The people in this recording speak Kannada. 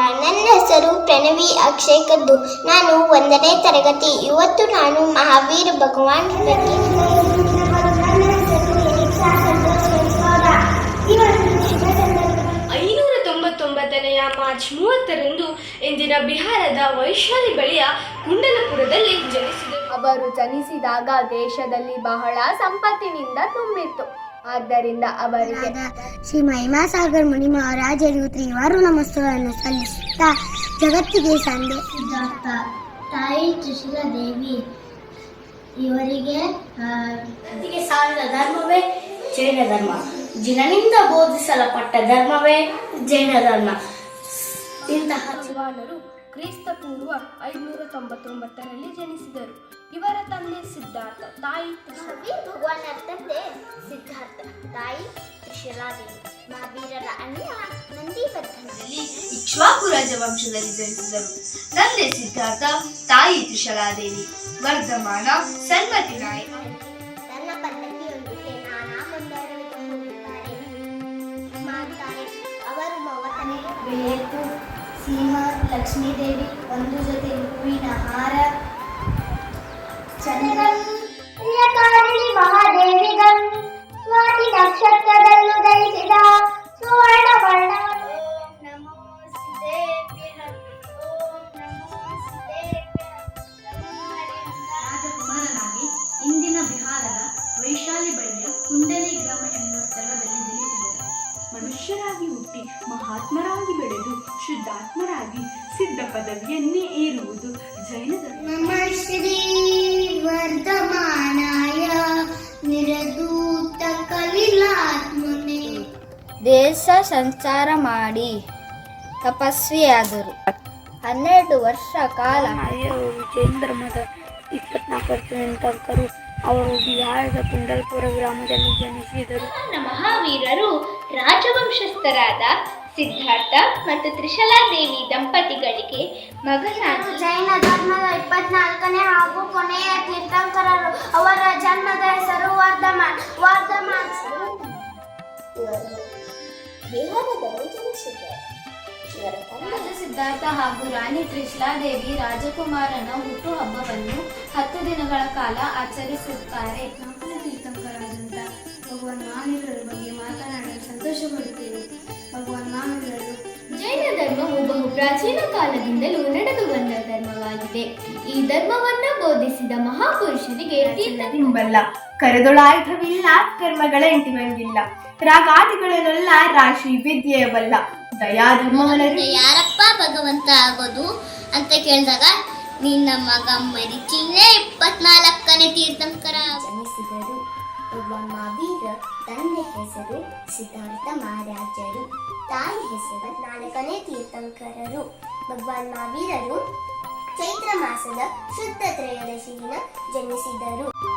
ಹೆಸರು ಪ್ರಣವಿ ಅಕ್ಷಯ್ ಕದ್ದು. ನಾನು ಒಂದನೇ ತರಗತಿ. ಇವತ್ತು ನಾನು ಮಹಾವೀರ ಭಗವಾನ್ ಬಗ್ಗೆ ಐನೂರ ತೊಂಬತ್ತೊಂಬತ್ತನೆಯ ಮಾರ್ಚ್ ಮೂವತ್ತರಂದು ಇಂದಿನ ಬಿಹಾರದ ವೈಶಾಲಿ ಬಳಿಯ ಕುಂಡಲಪುರದಲ್ಲಿ ಜನಿಸಿದರು ಅವರು ಜನಿಸಿದಾಗ ದೇಶದಲ್ಲಿ ಬಹಳ ಸಂಪತ್ತಿನಿಂದ ತುಂಬಿತ್ತು. ಆದ್ದರಿಂದ ಅವರಿಗೆ ಶ್ರೀ ಮಹಿಮಾಸಾಗರ್ ಮುನಿ ಮಹಾರಾಜರು ತ್ರಿವಾರು ನಮಸ್ತವನ್ನು ಸಲ್ಲಿಸುತ್ತಾ ಜಗತ್ತಿಗೆ ಸಂದೆ. ಸಿದ್ಧಾರ್ಥ ತಾಯಿ ತ್ರಿಶೂಲ ದೇವಿ ಇವರಿಗೆ ಸಾವಿರ ಧರ್ಮವೇ ಜೈನ ಧರ್ಮ. ಜಿನನಿಂದ ಬೋಧಿಸಲ್ಪಟ್ಟ ಧರ್ಮವೇ ಜೈನ ಧರ್ಮ. ಇಂತಹ ಶಿವಾನರು ಕ್ರಿಸ್ತ ಪೂರ್ವ ಐನೂರ ತೊಂಬತ್ತೊಂಬತ್ತರಲ್ಲಿ ಜನಿಸಿದರು. ಇವರ ತಂದೆ ಸಿದ್ಧಾರ್ಥ ತಾಯಿ. ಭಗವಾನರ ತಂದೆ ಸಿದ್ಧಾರ್ಥ. ತಾಯಿ ತ್ರಿಶೂಲಾದೇವಿ ಮಹಾವೀರರ ಅಣ್ಣ ನಂದಿವರ್ಧನ ಇಕ್ಷ್ವಾಕು ರಾಜವಂಶದಲ್ಲಿ ಜನಿಸಿದರು ತಂದೆ ಸಿದ್ಧಾರ್ಥ ತಾಯಿ ತ್ರಿಶಲಾದೇವಿ ವರ್ಧಮಾನ ಸನ್ಮತಿ ನಾಯಕ. ನನ್ನ ಪದ್ಧತಿಯೊಂದಿಗೆ ನಾನಾ ಮಾಡ್ತಾರೆ ಅವರು ಸಿಂಹ ಲಕ್ಷ್ಮೀದೇವಿ ಒಂದು ಜೊತೆ ಹೂವಿನ ಹಾರ ಚಂದ್ರನ್ ನಕ್ಷತ್ರದಲ್ಲೂ ಧರಿಸಿದ ಸುವರ್ಣ ವರ್ಣವನ್ನು ರಾಜಕುಮಾರನಾಗಿ ಇಂದಿನ ಬಿಹಾರದ ವೈಶಾಲಿ ಬಳಿಯ ಕುಂಡಲಿ ಗ್ರಾಮ ಎನ್ನುವ ಸ್ಥಳದಲ್ಲಿ ಜನಿಸಿದರು ಮನುಷ್ಯರಾಗಿ ಹುಟ್ಟಿ ಮಹಾತ್ಮರಾಗಿ ಬೆಳೆದು ಶುದ್ಧಾತ್ಮರಾಗಿ ಸಿದ್ಧ ಪದವಿಯನ್ನೇ ಏರುವುದು ಜೈನ ಧರ್ಮ. ನಮಃ ಶ್ರೀ ವರ್ಧಮಾನಾಯ ದೇಶ ಸಂಚಾರ ಮಾಡಿ ತಪಸ್ವಿಯಾದರು. ಹನ್ನೆರಡು ವರ್ಷ ಕಾಲ ಜೈನ ಧರ್ಮದ ಇಪ್ಪತ್ನಾಲ್ಕರು ಅವರು ಬಿಹಾರದ ಕುಂಡಲ್ಪುರ ಗ್ರಾಮದಲ್ಲಿ ಜನಿಸಿದರು. ಮಹಾವೀರರು ರಾಜವಂಶಸ್ಥರಾದ ಸಿದ್ಧಾರ್ಥ ಮತ್ತು ತ್ರಿಶಲಾದೇವಿ ದಂಪತಿಗಳಿಗೆ ಮಗನಾಗಿ ಜೈನ ಧರ್ಮದ ಇಪ್ಪತ್ನಾಲ್ಕನೇ ಹಾಗೂ ಕೊನೆಯ ತೀರ್ಥಂಕರರು ಅವರ ಜನ್ಮದ ಹೆಸರು ವರ್ಧಮಾನ್. ವರ್ಧಮಾನ್. ಬಿಹಾರದಲ್ಲಿ ಜನಿಸಿದ್ದಾರೆ ಇವರ ತಂದೆ ರಾಜ ಸಿದ್ಧಾರ್ಥ ಹಾಗೂ ರಾಣಿ ತ್ರಿಶ್ಲಾದೇವಿ ರಾಜಕುಮಾರನ ಹುಟ್ಟುಹಬ್ಬವನ್ನು ಹತ್ತು ದಿನಗಳ ಕಾಲ ಆಚರಿಸುತ್ತಾರೆ. ನಾಲ್ಕನೇ ತೀರ್ಥಂಕರಾದಂಥ ಭಗವಾನ್ ಮಹಾವೀರರ ಬಗ್ಗೆ ಮಾತನಾಡಲು ಸಂತೋಷ ಪಡುತ್ತೇವೆ ಭಗವಾನ್ ಮಹಾವೀರರು ಜೈನ ಧರ್ಮವು ಬಹು ಪ್ರಾಚೀನ ಕಾಲದಿಂದಲೂ ನಡೆದು ಬಂದ ಧರ್ಮವಾಗಿದೆ. ಈ ಧರ್ಮವನ್ನು ಬೋಧಿಸಿದ ಮಹಾಪುರುಷರಿಗೆ ತೀರ್ಥ ತುಂಬಲ್ಲ ಕರೆದೊಳಾಯುಧವಿಲ್ಲ ಕರ್ಮಗಳ ಎಂಟಿವಂಗಿಲ್ಲ ರಾಗಾದಿಗಳನ್ನೆಲ್ಲ ರಾಶಿ ವಿದ್ಯೆಯವಲ್ಲ. ದಯಾಧರ್ಮವನರು ಯಾರಪ್ಪ ಭಗವಂತ ಆಗೋದು ಅಂತ ಕೇಳಿದಾಗ ನಿನ್ನ ಮಗ ಮರಿಚಿನೇ ಇಪ್ಪತ್ನಾಲ್ಕನೇ ತೀರ್ಥಂಕರ. ಜನಿಸಿದರು. ಒಬ್ಬ ಮಹಾವೀರ ತಂದೆ ಹೆಸರು ಸಿದ್ಧಾರ್ಥ ಮಹಾರಾಜರು. ತಾಯಿ ಹೆಸರು ನಾಲ್ಕನೇ ತೀರ್ಥಂಕರರು. ಭಗವಾನ್ ಮಹಾವೀರರು ಚೈತ್ರ ಮಾಸದ ಶುದ್ಧ ತ್ರಯೋದಶಿ ದಿನ ಜನಿಸಿದರು.